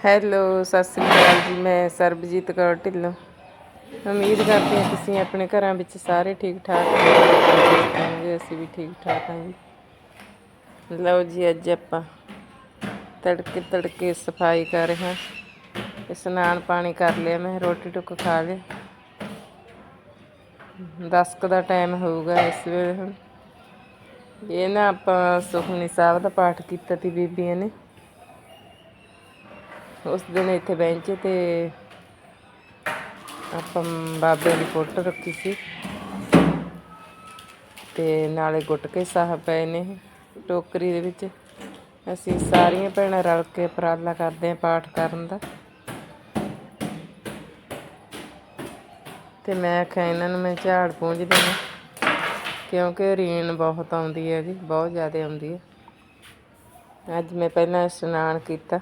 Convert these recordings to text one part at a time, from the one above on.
Hello, Sat Sri ਅਕਾਲ ਜੀ, ਮੈਂ ਸਰਬਜੀਤ ਕੌਰ ਢਿੱਲੋਂ। ਉਮੀਦ ਕਰਦੀ ਹਾਂ ਤੁਸੀਂ ਆਪਣੇ ਘਰਾਂ ਵਿੱਚ ਸਾਰੇ ਠੀਕ ਠਾਕ ਹੋਵੋਗੇ, ਅਸੀਂ ਵੀ ਠੀਕ ਠਾਕ ਹਾਂ ਜੀ। ਲਓ ਜੀ, ਅੱਜ ਆਪਾਂ ਤੜਕੇ ਤੜਕੇ ਸਫ਼ਾਈ ਕਰ ਰਹੇ ਹਾਂ। ਇਸ਼ਨਾਨ ਪਾਣੀ ਕਰ ਲਿਆ, ਮੈਂ ਰੋਟੀ ਟੁੱਕ ਖਾ ਲਿਆ। 10 ਕੁ ਦਾ ਟਾਈਮ ਹੋਊਗਾ ਇਸ ਵੇਲੇ ਹੁਣ। ਇਹ ਨਾ ਆਪਾਂ ਸੁਖਮਨੀ ਸਾਹਿਬ ਦਾ ਪਾਠ ਕੀਤਾ ਤੀ ਬੀਬੀਆਂ ਨੇ। ਉਸ ਦਿਨ ਇੱਥੇ ਬੈਂਚ ਤੇ ਆਪਾਂ ਬਾਬੇ ਦੀ ਫੋਟੋ ਰੱਖੀ ਸੀ। ਤੇ ਨਾਲੇ ਗੁਟਕੇ ਸਾਹਿਬ ਪਏ ਨੇ ਟੋਕਰੀ ਦੇ ਵਿੱਚ। ਅਸੀਂ ਸਾਰੀਆਂ ਭੈਣਾਂ ਰਲ ਕੇ ਉਪਰਾਲਾ ਕਰਦੇ ਹਾਂ ਪਾਠ ਕਰਨ ਦਾ। ਤੇ ਮੈਂ ਆਖਿਆ ਇਹਨਾਂ ਨੂੰ ਮੈਂ ਝਾੜ ਪੂੰਝ ਦੇਣਾ ਕਿਉਂਕਿ ਰੀਣ ਬਹੁਤ ਆਉਂਦੀ ਹੈ ਜੀ, ਬਹੁਤ ਜ਼ਿਆਦਾ ਆਉਂਦੀ ਹੈ। ਅੱਜ ਮੈਂ ਪਹਿਲਾਂ ਇਸ਼ਨਾਨ ਕੀਤਾ।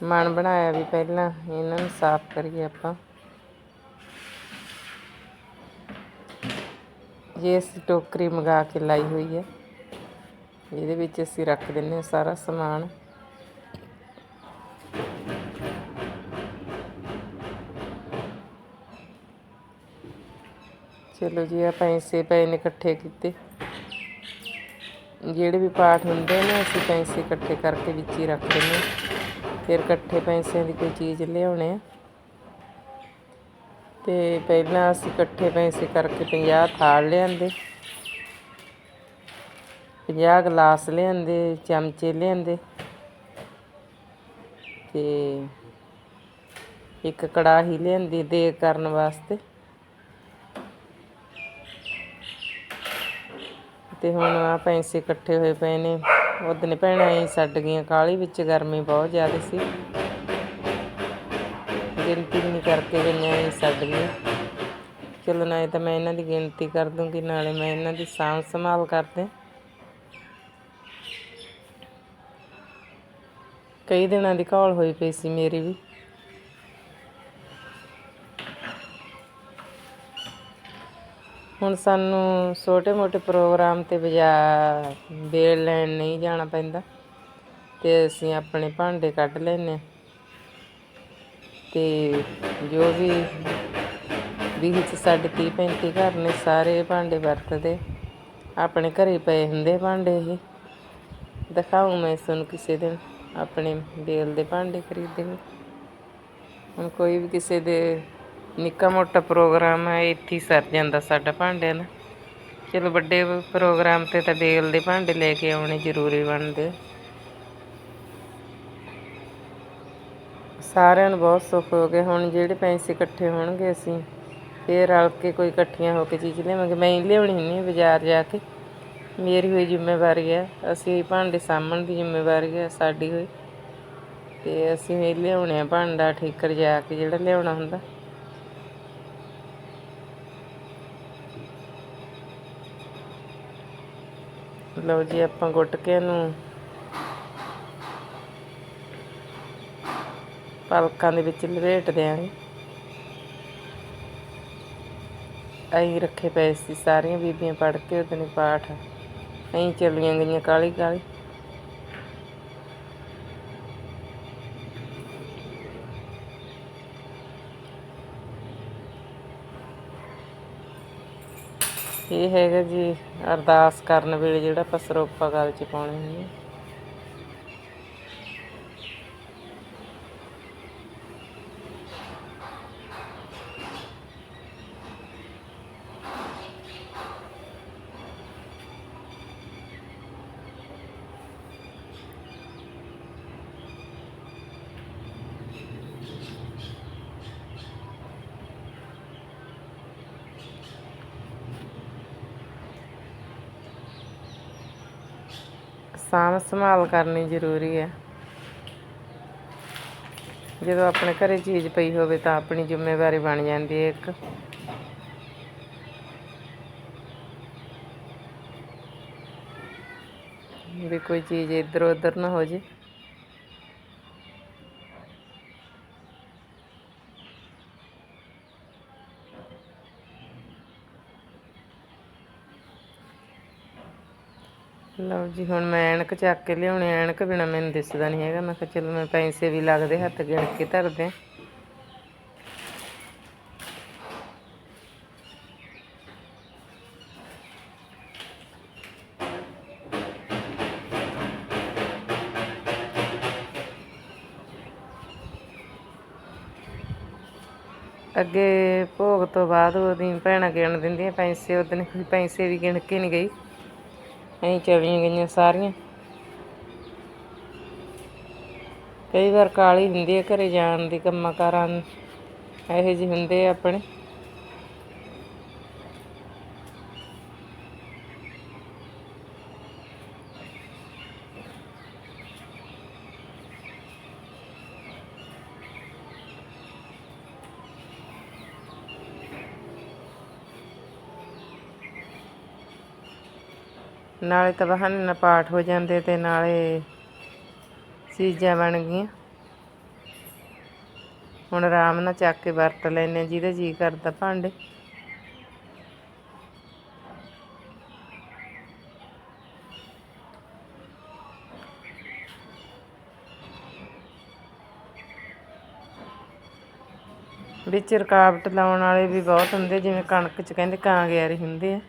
ਮਨ ਬਣਾਇਆ ਵੀ ਪਹਿਲਾਂ ਇਹਨਾਂ ਨੂੰ ਸਾਫ਼ ਕਰੀਏ ਆਪਾਂ। ਜੇ ਅਸੀਂ ਟੋਕਰੀ ਮੰਗਾ ਕੇ ਲਾਈ ਹੋਈ ਹੈ, ਇਹਦੇ ਵਿੱਚ ਅਸੀਂ ਰੱਖ ਦਿੰਨੇ ਹਾਂ ਸਾਰਾ ਸਮਾਨ। ਚਲੋ ਜੀ ਆ ਪੈਸੇ ਪਏ ਨੇ ਇਕੱਠੇ ਕੀਤੇ। ਜਿਹੜੇ ਵੀ ਪਾਠ ਹੁੰਦੇ ਨੇ, ਅਸੀਂ ਪੈਸੇ ਇਕੱਠੇ ਕਰਕੇ ਵਿੱਚ ਹੀ ਰੱਖ ਦਿੰਦੇ ਹਾਂ। ਫਿਰ ਇਕੱਠੇ ਪੈਸਿਆਂ ਦੀ ਕੋਈ ਚੀਜ਼ ਲਿਆਉਣੇ ਆ। ਤੇ ਪਹਿਲਾਂ ਅਸੀਂ ਇਕੱਠੇ ਪੈਸੇ ਕਰਕੇ 50 ਥਾਲ ਲਿਆਂਦੇ। 50 ਗਲਾਸ ਲਿਆਂਦੇ, ਚਮਚੇ ਲਿਆਂਦੇ। ਤੇ ਇੱਕ ਕੜਾਹੀ ਲਿਆਂਦੀ ਦੇ ਕਰਨ ਵਾਸਤੇ। ਤੇ ਹੁਣ ਆ ਪੈਸੇ ਇਕੱਠੇ ਹੋਏ ਪਏ ਨੇ। ਉਹਦਨੇ ਭੈਣਾਂ ਹੀ ਛੱਡ ਗਈਆਂ ਕਾਲੀ ਵਿੱਚ ਗਰਮੀ ਬਹੁਤ ਜ਼ਿਆਦਾ ਸੀ। ਗਿਣਤੀ ਵੀ ਨਹੀਂ ਕਰਕੇ ਗਈਆਂ ਹੀ ਛੱਡ ਗਈਆਂ। ਚਲੋ ਨਾ ਤਾਂ ਮੈਂ ਇਹਨਾਂ ਦੀ ਗਿਣਤੀ ਕਰ ਦੂੰਗੀ, ਨਾਲੇ ਮੈਂ ਇਹਨਾਂ ਦੀ ਸਾਂਭ ਸੰਭਾਲ ਕਰਦੇ। ਕਈ ਦਿਨਾਂ ਦੀ ਘੋਲ ਹੋਈ ਪਈ ਸੀ ਮੇਰੀ ਵੀ। ਹੁਣ ਸਾਨੂੰ ਛੋਟੇ-ਮੋਟੇ ਪ੍ਰੋਗਰਾਮ ਤੇ ਬਾਜ਼ਾਰ ਵੇਲ ਲੈਣ ਨਹੀਂ ਜਾਣਾ ਪੈਂਦਾ। ਤੇ ਅਸੀਂ ਆਪਣੇ ਭਾਂਡੇ ਕੱਢ ਲੈਨੇ ਤੇ ਜੋ ਵੀ ਵੀ ਵਿੱਚ ਸਾਡੇ 30 35 ਘਰ ਨੇ, ਸਾਰੇ ਭਾਂਡੇ ਵਰਤਦੇ। ਆਪਣੇ ਘਰੇ ਪਏ ਹੁੰਦੇ ਭਾਂਡੇ ਇਹ। ਦਿਖਾਉਂ ਮੈਂ ਤੁਹਾਨੂੰ ਕਿਸੇ ਦਿਨ ਆਪਣੇ ਬੇਲ ਦੇ ਭਾਂਡੇ ਖਰੀਦੇ ਹੋਏ ਹੁਣ ਕੋਈ ਵੀ ਕਿਸੇ ਦੇ ਨਿੱਕਾ ਮੋਟਾ ਪ੍ਰੋਗਰਾਮ ਹੈ, ਇੱਥੇ ਹੀ ਸਰ ਜਾਂਦਾ ਸਾਡਾ ਭਾਂਡਿਆਂ ਦਾ। ਚਲੋ ਵੱਡੇ ਪ੍ਰੋਗਰਾਮ ਤੇ ਤਾਂ ਬੇਲ ਦੇ ਭਾਂਡੇ ਲੈ ਕੇ ਆਉਣੇ ਜ਼ਰੂਰੀ ਬਣਦੇ। ਸਾਰਿਆਂ ਨੂੰ ਬਹੁਤ ਸੁੱਖ ਹੋ ਗਿਆ, ਹੁਣ ਜਿਹੜੇ ਪੈਸੇ ਇਕੱਠੇ ਹੋਣਗੇ ਅਸੀਂ, ਫੇਰ ਰਲ ਕੇ ਕੋਈ ਇਕੱਠੀਆਂ ਹੋ ਕੇ ਚੀਜ਼ ਲਿਆਵਾਂਗੇ। ਮੈਂ ਹੀ ਲਿਆਉਣੀ ਹੁੰਦੀ ਬਾਜ਼ਾਰ ਜਾ ਕੇ। ਮੇਰੀ ਹੋਈ ਜ਼ਿੰਮੇਵਾਰੀ ਹੈ, ਅਸੀਂ ਭਾਂਡੇ ਸਾਂਭਣ ਦੀ ਜ਼ਿੰਮੇਵਾਰੀ ਹੈ, ਸਾਡੀ ਹੋਈ। ਤੇ ਅਸੀਂ ਇਹ ਲਿਆਉਣੇ ਆ ਭਾਂਡਾ, ਠੀਕਰ ਜਾ ਕੇ ਜਿਹੜਾ ਲਿਆਉਣਾ ਹੁੰਦਾ। ਲਓ ਜੀ, ਆਪਾਂ ਗੁੱਟਕੇ ਇਹਨੂੰ ਪਲਕਾਂ ਦੇ ਵਿੱਚ ਲਪੇਟ ਦਿਆਂਗੇ। ਅਸੀਂ ਰੱਖੇ ਪਏ ਸੀ ਸਾਰੀਆਂ ਬੀਬੀਆਂ ਪੜ ਕੇ, ਉਹਦੇ ਪਾਠ। ਅਸੀਂ ਚੱਲੀਆਂ ਗਈਆਂ ਕਾਲੀ ਕਾਲੀ ਇਹ ਹੈਗਾ ਜੀ? ਅਰਦਾਸ ਕਰਨ ਵੇਲੇ ਜਿਹੜਾ ਆਪਾਂ ਸਰੋਪਾ ਗਲ ਚ ਪਾਉਣੇ ਹੁੰਦੇ ਸਾਂਭ ਸੰਭਾਲ ਕਰਨੀ ਜ਼ਰੂਰੀ ਹੈ। ਜਦੋਂ ਆਪਣੇ ਘਰੇ ਚੀਜ਼ ਪਈ ਹੋਵੇ ਤਾਂ ਆਪਣੀ ਜ਼ਿੰਮੇਵਾਰੀ ਬਣ ਜਾਂਦੀ ਹੈ ਇੱਕ। ਵੀ ਕੋਈ ਚੀਜ਼ ਇੱਧਰ ਉੱਧਰ ਨਾ ਹੋ ਜੇ। ਲਓ ਜੀ, ਹੁਣ ਮੈਂ ਐਨਕ ਚੱਕ ਕੇ ਲਿਆਉਣੀ ਐਨਕ ਬਿਨਾ ਮੈਨੂੰ ਦਿਸਦਾ ਨਹੀਂ ਹੈਗਾ। ਮੈਂ ਕਿਹਾ ਚਲੋ, ਮੈਂ ਪੈਸੇ ਵੀ ਲੱਗਦੇ, ਹੱਥ ਗਿਣ ਕੇ ਧਰਦੇ। ਆਂ। ਅੱਗੇ ਭੋਗ ਤੋਂ ਬਾਅਦ ਉਹਦੀ ਭੈਣਾਂ ਗਿਣ ਦਿੰਦੀਆਂ। ਪੈਸੇ ਉਹਦਨ ਕੋਈ ਪੈਸੇ ਵੀ ਗਿਣ ਕੇ ਨਹੀਂ ਗਈ। ਐਂ ਚਲੀਆਂ ਗਈਆਂ ਸਾਰੀਆਂ। ਕਈ ਵਾਰ ਕਾਲੀ ਹੁੰਦੀ ਹੈ ਘਰੇ ਜਾਣ ਦੀ, ਕੰਮਾਂ ਕਾਰਾਂ ਇਹੋ ਜਿਹੇ ਹੁੰਦੇ ਆ ਆਪਣੇ। ਨਾਲੇ ਤਾਂ ਬਹਾਨੇ ਨਾਲ ਪਾਠ ਹੋ ਜਾਂਦੇ ਤੇ ਨਾਲੇ ਚੀਜ਼ਾਂ ਬਣ ਗਈਆਂ। ਹੁਣ ਆਰਾਮ ਨਾਲ ਚੱਕ ਕੇ ਵਰਤ ਲੈਨੇ ਜਿਹਦੇ ਜੀ ਕਰਦਾ ਭਾਂਡੇ। ਵਿੱਚ ਰੁਕਾਵਟ ਲਾਉਣ ਵਾਲੇ ਵੀ ਬਹੁਤ ਹੁੰਦੇ ਜਿਵੇਂ ਕਣਕ 'ਚ ਕਹਿੰਦੇ ਕਾਂ ਕਾਂਗਿਆਰੀ ਹੁੰਦੇ ਆ।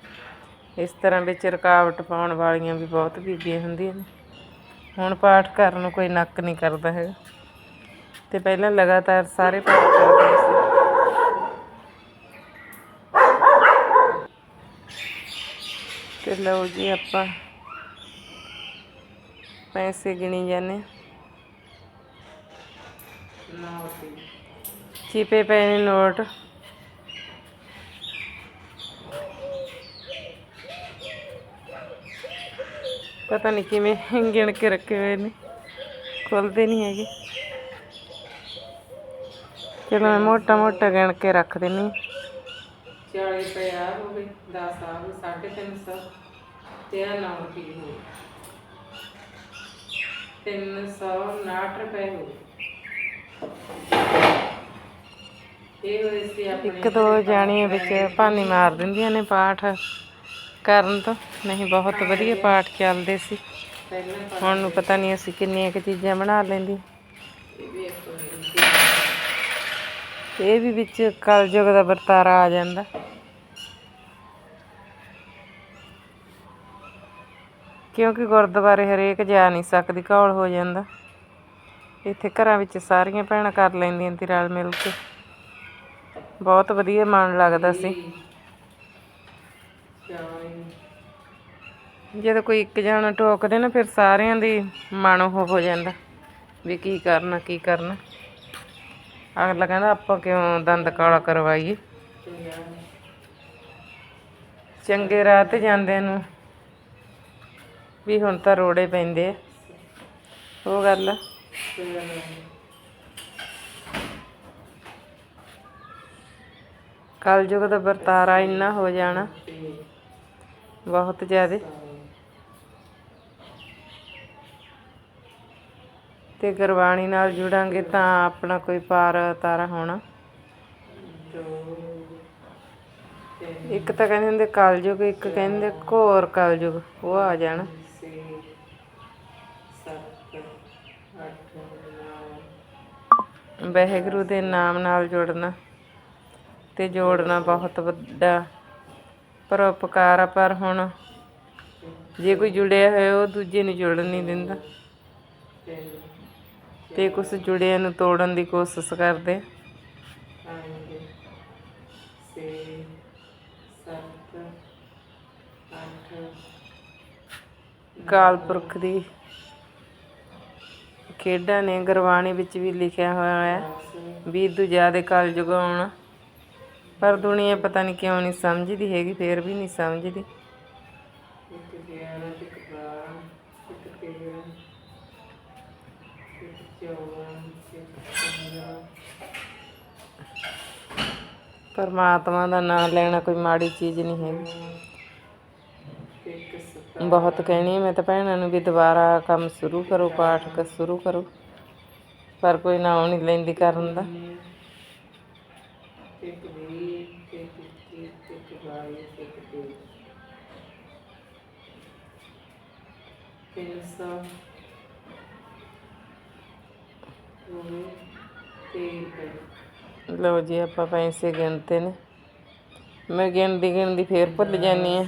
ਇਸ ਤਰ੍ਹਾਂ ਵਿੱਚ ਰੁਕਾਵਟ ਪਾਉਣ ਵਾਲੀਆਂ ਵੀ ਬਹੁਤ ਬੀਬੀਆਂ ਹੁੰਦੀਆਂ ਨੇ। ਹੁਣ ਪਾਠ ਕਰਨ ਨੂੰ ਕੋਈ ਨੱਕ ਨਹੀਂ ਕਰਦਾ ਹੈਗਾ। ਤੇ ਪਹਿਲਾਂ ਲਗਾਤਾਰ ਸਾਰੇ ਪਾਠ ਕਰਦੇ ਸੀ। ਤੇ ਲਓ ਜੀ ਆਪਾਂ ਪੈਸੇ ਗਿਣੀ ਜਾਂਦੇ ਹਾਂ। ਚੀਪੇ ਪਏ ਨੇ ਨੋਟ। ਪਤਾ ਨਹੀਂ ਕਿਵੇਂ ਗਿਣ ਕੇ ਰੱਖੇ ਹੋਏ ਨੇ। ਖੁੱਲਦੇ ਨਹੀਂ ਹੈਗੇ। ਚਲੋ ਮੈਂ ਮੋਟਾ ਮੋਟਾ ਗਿਣ ਕੇ ਰੱਖ ਦਿੰਨੀ 40 ਰੁਪਏ ਆ ਹੋ ਗਏ 10 ਆ ਗਏ 350 ਤੇ ਆ 9 ਰੁਪਏ ਹੋ ਗਏ। 359 ਰੁਪਏ ਹੋ ਗਏ। ਇਹ ਹੋਏ ਸੀ ਆਪਣੇ ਇੱਕ ਦੋ ਜਾਣੀਆਂ ਵਿੱਚ ਭਾਨੀ ਮਾਰ ਦਿੰਦੀਆਂ ਨੇ ਪਾਠ। ਕਰਨ ਤੋਂ। ਨਹੀਂ, ਬਹੁਤ ਵਧੀਆ ਪਾਠ ਚੱਲਦੇ ਸੀ। ਹੁਣ ਨੂੰ ਪਤਾ ਨਹੀਂ ਅਸੀਂ ਕਿੰਨੀਆਂ ਕੁ ਚੀਜ਼ਾਂ ਬਣਾ ਲੈਂਦੀ। ਇਹ ਵੀ ਵਿੱਚ ਕਲਯੁਗ ਦਾ ਵਰਤਾਰਾ ਆ ਜਾਂਦਾ। ਕਿਉਂਕਿ ਗੁਰਦੁਆਰੇ ਹਰੇਕ ਜਾ ਨਹੀਂ ਸਕਦੀ ਘੌਲ ਹੋ ਜਾਂਦਾ। ਇੱਥੇ ਘਰਾਂ ਵਿੱਚ ਸਾਰੀਆਂ ਭੈਣਾਂ ਕਰ ਲੈਂਦੀਆਂ ਤੇ ਰਲ ਮਿਲ ਕੇ। ਬਹੁਤ ਵਧੀਆ ਮਨ ਲੱਗਦਾ ਸੀ। ਜਦੋਂ ਕੋਈ ਇੱਕ ਜਾਣਾ ਟੋਕਦੇ ਨਾ, ਫਿਰ ਸਾਰਿਆਂ ਦੀ ਮਨ ਉਹ ਹੋ ਜਾਂਦਾ ਵੀ ਕੀ ਕਰਨਾ ਕੀ ਕਰਨਾ। ਅਗਲਾ ਕਹਿੰਦਾ, ਆਪਾਂ ਕਿਉਂ ਦੰਦ ਕਾਲਾ ਕਰਵਾਈਏ? ਚੰਗੇ ਰਾਹ ਤੇ ਜਾਂਦੇ ਨੂੰ ਵੀ ਹੁਣ ਤਾਂ ਰੋੜੇ ਪੈਂਦੇ ਆ। ਉਹ ਗੱਲ ਆ। ਕਲਯੁਗ ਦਾ ਵਰਤਾਰਾ ਇੰਨਾ ਹੋ ਜਾਣਾ। ਬਹੁਤ ਜ਼ਿਆਦਾ। ਤੇ ਗੁਰਬਾਣੀ ਨਾਲ ਜੁੜਾਂਗੇ ਤਾਂ ਆਪਣਾ ਕੋਈ ਪਾਰ ਤਾਰਾ ਹੋਣਾ। ਇੱਕ ਤਾਂ ਕਹਿੰਦੇ ਹੁੰਦੇ ਕਲਯੁਗ, ਇੱਕ ਕਹਿੰਦੇ ਘੋਰ ਕਲਯੁਗ, ਉਹ ਆ ਜਾਣਾ। ਵਾਹਿਗੁਰੂ ਦੇ ਨਾਮ ਨਾਲ ਜੁੜਨਾ ਤੇ ਜੋੜਨਾ ਬਹੁਤ ਵੱਡਾ ਪਰਉਪਕਾਰ ਆ, ਪਰ ਹੁਣ ਜੇ ਕੋਈ ਜੁੜਿਆ ਹੋਇਆ, ਉਹ ਦੂਜੇ ਨੂੰ ਜੁੜਨ ਨਹੀਂ ਦਿੰਦਾ। ਤੇ ਕੁਝ ਜੁੜਿਆਂ ਨੂੰ ਤੋੜਨ ਦੀ ਕੋਸ਼ਿਸ਼ ਕਰਦੇ। ਕਾਲ ਪੁਰਖ ਦੀ ਖੇਡਾਂ ਨੇ ਗੁਰਬਾਣੀ ਵਿੱਚ ਵੀ ਲਿਖਿਆ ਹੋਇਆ ਹੈ, ਵੀ ਦੂਜਾ ਦੇ ਕਲਯੁਗ ਆਉਣਾ ਪਰ ਦੁਨੀਆ ਪਤਾ ਨਹੀਂ ਕਿਉਂ ਨਹੀਂ ਸਮਝਦੀ ਹੈਗੀ ਫੇਰ ਵੀ ਨਹੀਂ ਸਮਝਦੀ। ਪਰਮਾਤਮਾ ਦਾ ਨਾਮ ਲੈਣਾ ਕੋਈ ਮਾੜੀ ਚੀਜ਼ ਨਹੀਂ ਹੈਗੀ। ਬਹੁਤ ਕਹਿਣੀ ਮੈਂ ਤਾਂ ਭੈਣਾਂ ਨੂੰ ਵੀ ਦੁਬਾਰਾ ਕੰਮ ਸ਼ੁਰੂ ਕਰੋ ਪਾਠ ਕ ਸ਼ੁਰੂ ਕਰੋ ਪਰ ਕੋਈ ਨਾਮ ਨਹੀਂ ਲੈਂਦੀ ਕਰਨ ਦਾ ਇੱਕ ਵੀ ਇੱਕ ਇੱਕੀ ਇੱਕ ਬਾਈ ਇੱਕ ਤੇਈ ਤਿੰਨ ਸੌ ਹੋ ਗਏ ਤੇਲ ਰੁਪਏ ਲਓ ਜੀ ਆਪਾਂ ਪੈਸੇ ਗਿਣਤੇ ਨੇ। ਮੈਂ ਗਿਣਦੀ ਗਿਣਦੀ ਫੇਰ ਭੁੱਲ ਜਾਂਦੀ ਆ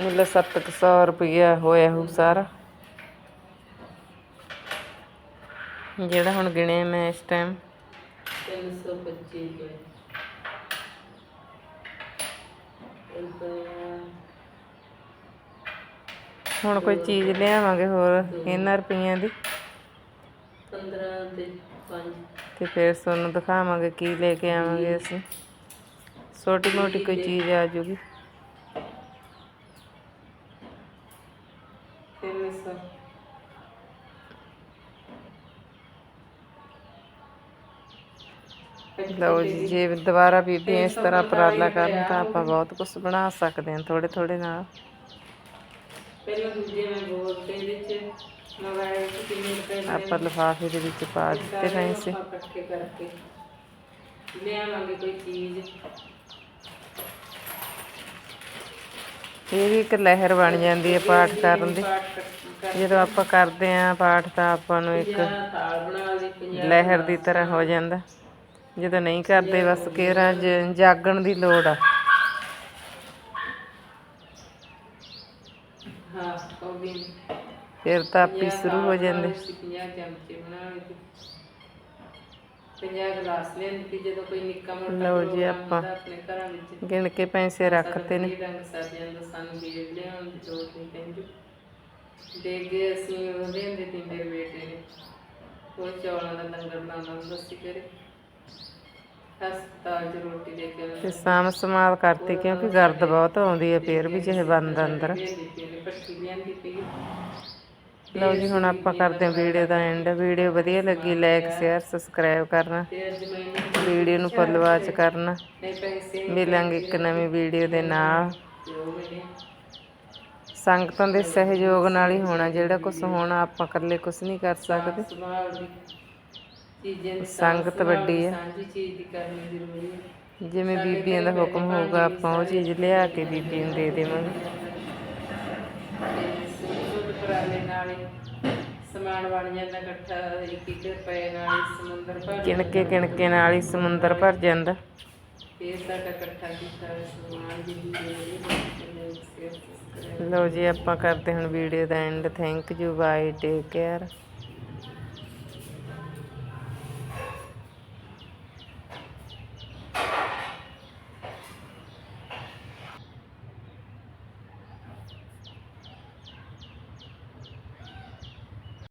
ਮੁੱਲ 700 ਰੁਪਇਆ ਹੋਇਆ ਹੋ ਸਾਰਾ। ਜਿਹੜਾ ਹੁਣ ਗਿਣਿਆ ਮੈਂ ਇਸ ਟਾਈਮ 325 ਹੁਣ ਕੋਈ ਚੀਜ਼ ਲਿਆਵਾਂਗੇ ਹੋਰ ਇਹਨਾਂ ਰੁਪਈਆਂ ਦੀ? 15 ਤੇ 5 ਤੇ ਫਿਰ ਤੁਹਾਨੂੰ ਦਿਖਾਵਾਂਗੇ ਕੀ ਲੈ ਕੇ ਆਵਾਂਗੇ ਅਸੀਂ। ਛੋਟੀ ਮੋਟੀ ਕੋਈ ਚੀਜ਼ ਆ ਜੂਗੀ ਤਿੰਨ ਸੌ ਲਓ ਜੀ ਜੇ ਦੁਬਾਰਾ ਬੀਬੀਆਂ ਇਸ ਤਰ੍ਹਾਂ ਉਪਰਾਲਾ ਕਰਨ ਤਾਂ ਆਪਾਂ ਬਹੁਤ ਕੁਝ ਬਣਾ ਸਕਦੇ ਹਾਂ ਥੋੜੇ ਥੋੜੇ ਨਾਲ। ਪਹਿਲਾਂ ਦੂਜੇ ਮੈਂ ਬੋਲਦੇ ਵਿੱਚ ਮੋਬਾਈਲ ਤੇ ਕਿੰਨੇ ਰੁਪਏ ਆਪਾਂ ਲਿਫਾਫੇ ਦੇ ਵਿੱਚ ਪਾ ਦਿੱਤੇ ਇਕੱਠੇ ਕਰਕੇ ਕੋਈ ਚੀਜ਼। ਇਹ ਵੀ ਇੱਕ ਲਹਿਰ ਬਣ ਜਾਂਦੀ ਹੈ ਪਾਠ ਕਰਨ ਦੀ। ਜਦੋਂ ਆਪਾਂ ਕਰਦੇ ਆਂ ਪਾਠ ਤਾਂ ਆਪਾਂ ਨੂੰ ਇੱਕ ਲਹਿਰ ਦੀ ਤਰ੍ਹਾਂ ਹੋ ਜਾਂਦਾ। ਜਦੋਂ ਨਹੀਂ ਕਰਦੇ ਬਸ ਕੇਰਾਂ ਜਾਗਣ ਦੀ ਲੋੜ ਆ। ਹਾਂ ਉਹ ਵੀ ਫਿਰ ਤਾਂ ਆਪੀ ਸ਼ੁਰੂ ਹੋ ਜਾਂਦੇ। 50 ਚਮਚੇ ਬਣਾਵੇ ਤੇ 50 ਗਲਾਸ ਲੈਣ ਕਿ ਜਦੋਂ ਕੋਈ ਨਿੱਕਾ ਮੋਟਾ ਲਓ ਜੀ ਆਪਾਂ ਆਪਣੇ ਘਰਾਂ ਵਿੱਚ। ਗਿਣ ਕੇ ਪੈਸੇ ਰੱਖਤੇ ਨੇ। ਰੰਗ ਸਾਜਿਆਂ ਦਾ ਸਾਨੂੰ ਵੀ ਲਿਆਉਣ ਦੀ ਲੋੜ ਨਹੀਂ ਪੈਂਦੀ। ਦੇ ਗਏ ਅਸੀਂ ਉਹ ਲੈਂਦੇ ਤੇ ਮੇਰੇ ਬੇਟੇ ਨੇ। ਉਹ ਚੌਲਾਂ ਦਾ ਲੰਗਰ ਬਣਾਉਂਦਾ ਹੁੰਦਾ ਸੀ ਘਰੇ ਹਸਪਤਾਲ 'ਚ ਰੋਟੀ ਦੇ ਕੇ ਤੇ ਸਾਮ ਸਮਾਲ ਕਰਤੀ ਕਿਉਂਕਿ ਗਰਦ ਬਹੁਤ ਆਉਂਦੀ ਹੈ ਫੇਰ ਵੀ ਜਿਹੇ ਬੰਦ ਅੰਦਰ। ਲਓ ਜੀ ਹੁਣ ਆਪਾਂ ਕਰਦੇ ਹਾਂ ਵੀਡੀਓ ਦਾ ਐਂਡ ਵੀਡੀਓ ਵਧੀਆ ਲੱਗੀ ਲਾਈਕ ਸ਼ੇਅਰ ਸਬਸਕ੍ਰਾਈਬ ਕਰਨਾ। ਵੀਡੀਓ ਨੂੰ ਫੁੱਲ ਵਾਚ ਕਰਨਾ। ਮਿਲਾਂਗੇ ਇੱਕ ਨਵੀਂ ਵੀਡੀਓ ਦੇ ਨਾਲ। ਸੰਗਤਾਂ ਦੇ ਸਹਿਯੋਗ ਨਾਲ ਹੀ ਹੋਣਾ ਜਿਹੜਾ ਕੁਝ ਹੋਣਾ ਆਪਾਂ ਇਕੱਲੇ ਕੁਝ ਨਹੀਂ ਕਰ ਸਕਦੇ। ਸੰਗਤ ਵੱਡੀ ਹੈ ਜਿਵੇਂ ਬੀਬੀਆਂ ਦਾ ਹੁਕਮ ਹੋਊਗਾ ਆਪਾਂ ਉਹ ਚੀਜ਼ ਲਿਆ ਕੇ ਬੀਬੀ ਨੂੰ ਦੇ ਦੇਵਾਂਗੇ। ਸਮਾਨ ਬਣ ਜਾਂਦਾ ਇਕੱਠਾ ਇੱਕ ਇੱਕ ਰੁਪਏ ਨਾਲ ਹੀ ਸਮੁੰਦਰ ਭਰ ਕਿਣ ਕੇ ਕਿਣ ਕੇ ਨਾਲ ਹੀ ਸਮੁੰਦਰ ਭਰ ਜਾਂਦਾ। ਇਹ ਸਾਡਾ ਇਕੱਠਾ ਕੀਤਾ ਸਮਾਨ ਜੀ ਲਓ ਜੀ ਆਪਾਂ ਕਰਦੇ ਹੁਣ video the and thank you bye take care